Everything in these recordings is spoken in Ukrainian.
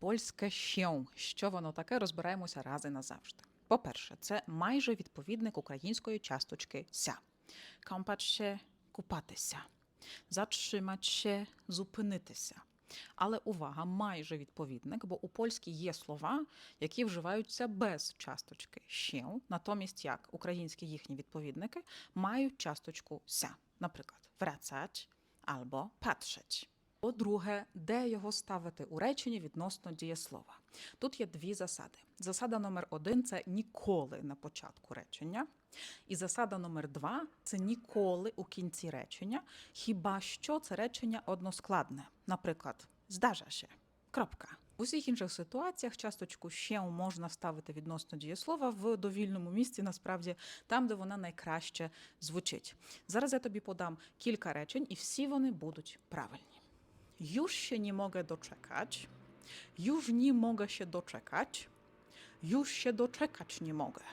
Польське «się». Що воно таке, розбираємося раз і назавжди. По-перше, це майже відповідник української часточки ся. Kąpać – купатися. Zatrzymać – зупинитися. Але увага, майже відповідник, бо у польській є слова, які вживаються без часточки «się», натомість як українські їхні відповідники мають часточку «ся». Наприклад, wracać або patrzeć. По-друге, де його ставити у реченні відносно дієслова. Тут є дві засади. Засада номер один це ніколи на початку речення. І засада номер два це ніколи у кінці речення, хіба що це речення односкладне. Наприклад, здарza się. Кропка. У всіх інших ситуаціях часточку ще можна ставити відносно дієслова в довільному місці, насправді там, де вона найкраще звучить. Зараз я тобі подам кілька речень, і всі вони будуть правильні. Już się nie mogę doczekać. Już nie mogę się doczekać. Już się doczekać nie mogę.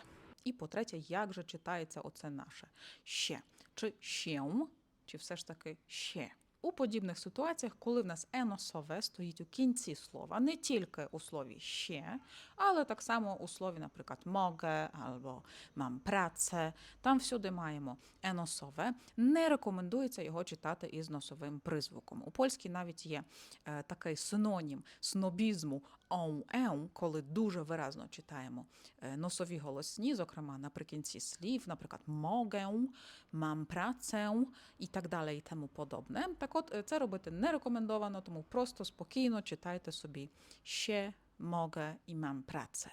I po trzecie, jakże czytajcie oce nasze? Się. Czy się, czy też takie się? У подібних ситуаціях, коли в нас еносове стоїть у кінці слова, не тільки у слові ще, але так само у слові, наприклад, mogę або mam pracę, там всюди маємо еносове. Не рекомендується його читати із носовим призвуком. У польській навіть є е, такий синонім снобізму «оу еу», коли дуже виразно читаємо е, носові голосні, зокрема наприкінці слів, наприклад, mogę, mam pracę і так далі, і тому подобне. Так це робити не рекомендовано, тому просто спокійно читайте собі ще, mogę i mam pracę.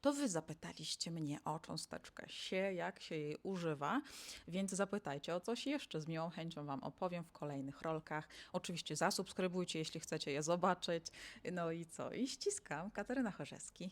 To wy zapytaliście mnie o cząsteczkę się, jak się jej używa, więc zapytajcie o coś jeszcze. Z miłą chęcią Wam opowiem w kolejnych rolkach. Oczywiście zasubskrybujcie, jeśli chcecie je zobaczyć. No i co? I ściskam. Kateryna Chorzeski.